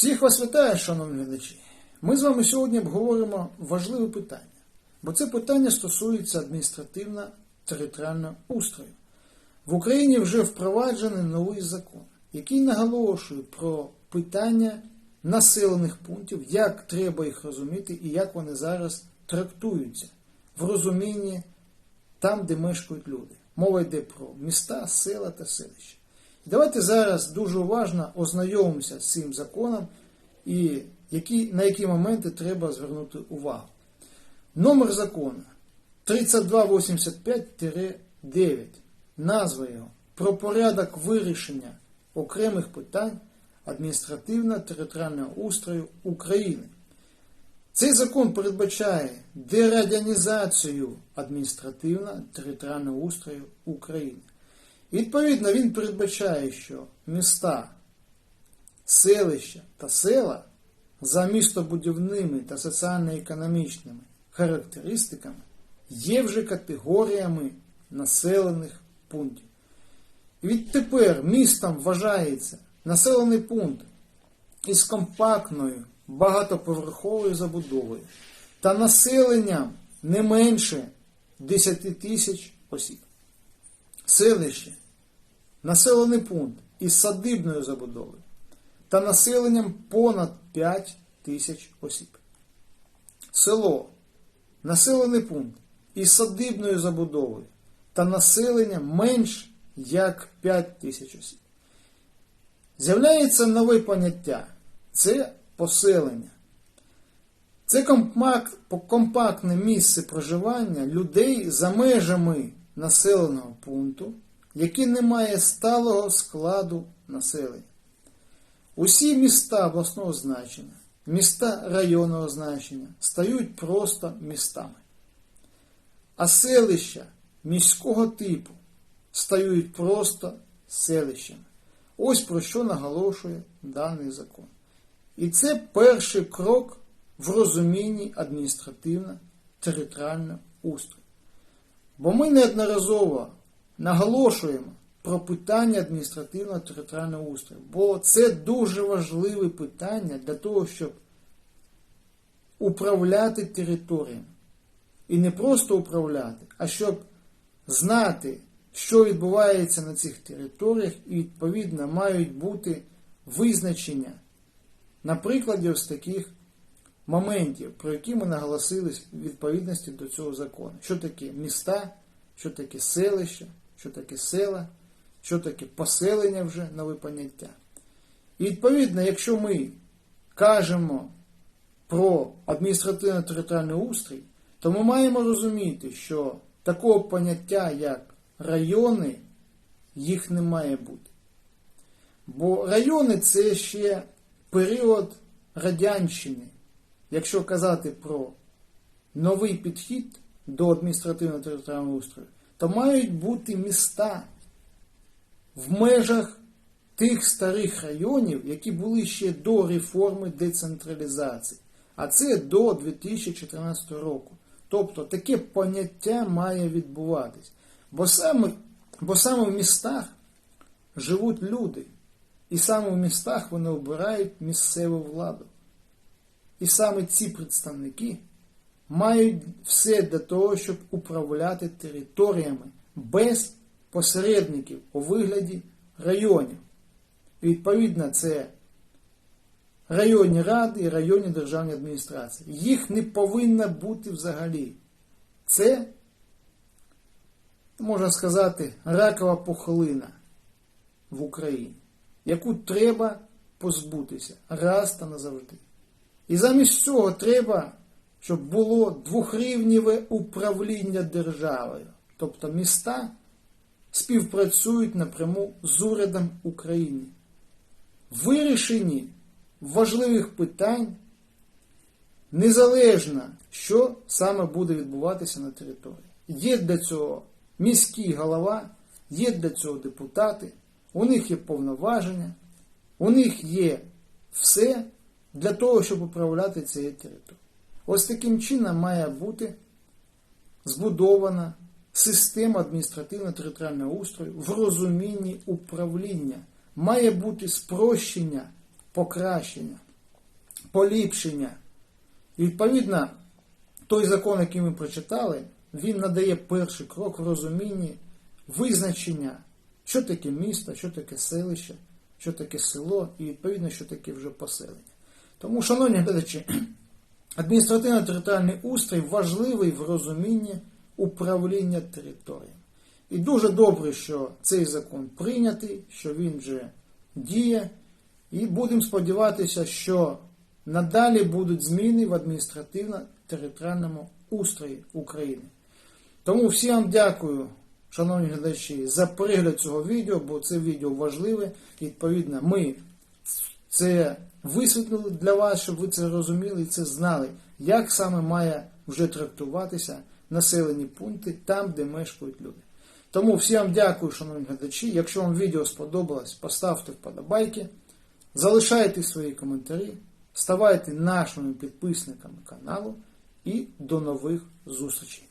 Всіх вас вітаю, шановні глядачі. Ми з вами сьогодні обговоримо важливе питання, бо це питання стосується адміністративно-територіального устрою. В Україні вже впроваджений новий закон, який наголошує про питання населених пунктів, як треба їх розуміти і як вони зараз трактуються в розумінні там, де мешкають люди. Мова йде про міста, села та селища. Давайте зараз дуже уважно ознайомимося з цим законом і які, на які моменти треба звернути увагу. Номер закону 3285-9. Назва його про порядок вирішення окремих питань адміністративно-територіального устрою України. Цей закон передбачає дерадянізацію адміністративно-територіального устрою України. Відповідно, він передбачає, що міста, селища та села за містобудівними та соціально-економічними характеристиками є вже категоріями населених пунктів. Відтепер містом вважається населений пункт із компактною багатоповерховою забудовою та населенням не менше 10 тисяч осіб. Селище населений пункт із садибною забудовою та населенням понад 5 тисяч осіб. Село населений пункт із садибною забудовою та населенням менш як 5 тисяч осіб. З'являється нове поняття це поселення. Це компакт, компактне місце проживання людей за межами населеного пункту, який не має сталого складу населення. Усі міста обласного значення, міста районного значення стають просто містами. А селища міського типу стають просто селищами. Ось про що наголошує даний закон. І це перший крок в розумінні адміністративно-територіального устрою. Бо ми неодноразово наголошуємо про питання адміністративно-територіального устрою, бо це дуже важливе питання для того, щоб управляти територіями. І не просто управляти, а щоб знати, що відбувається на цих територіях, і відповідно мають бути визначення на прикладі ось таких моментів, про які ми наголосили в відповідності до цього закону. Що таке міста, що таке селища, що таке села, що таке поселення вже нове поняття. І відповідно, якщо ми кажемо про адміністративно-територіальний устрій, то ми маємо розуміти, що такого поняття, як райони, їх не має бути. Бо райони це ще період Радянщини. Якщо казати про новий підхід до адміністративно-територіального устрою, то мають бути міста в межах тих старих районів, які були ще до реформи децентралізації. А це до 2014 року. Тобто таке поняття має відбуватись. Бо саме, бо саме в містах живуть люди. І саме в містах вони обирають місцеву владу. І саме ці представники мають все для того, щоб управляти територіями без посередників у вигляді районів. Відповідно, це районні ради і районні державні адміністрації. Їх не повинно бути взагалі. Це, можна сказати, ракова пухлина в Україні, яку треба позбутися раз та назавжди. І замість цього треба, щоб було двохрівніве управління державою. Тобто міста співпрацюють напряму з урядом України. Вирішенні важливих питань незалежно, що саме буде відбуватися на території. Є для цього міський голова, є для цього депутати, у них є повноваження, у них є все для того, щоб управляти цією територією. Ось таким чином має бути збудована система адміністративно-територіального устрою в розумінні управління. Має бути спрощення, покращення. поліпшення. І відповідно, той закон, який ми прочитали, він надає перший крок в розумінні визначення, що таке місто, що таке селище, що таке село і відповідно, що таке вже поселення. Тому, шановні глядачі, адміністративно-територіальний устрій важливий в розумінні управління територією. І дуже добре, що цей закон прийнятий, що він вже діє, і будемо сподіватися, що надалі будуть зміни в адміністративно-територіальному устрої України. Тому всім вам дякую, шановні глядачі, за перегляд цього відео, бо це відео важливе. Відповідно, ми це висвітлили для вас, щоб ви це розуміли і це знали, як саме має вже трактуватися населені пункти там, де мешкають люди. Тому всім дякую, шановні глядачі. Якщо вам відео сподобалось, поставте вподобайки, залишайте свої коментарі, ставайте нашими підписниками каналу і до нових зустрічей.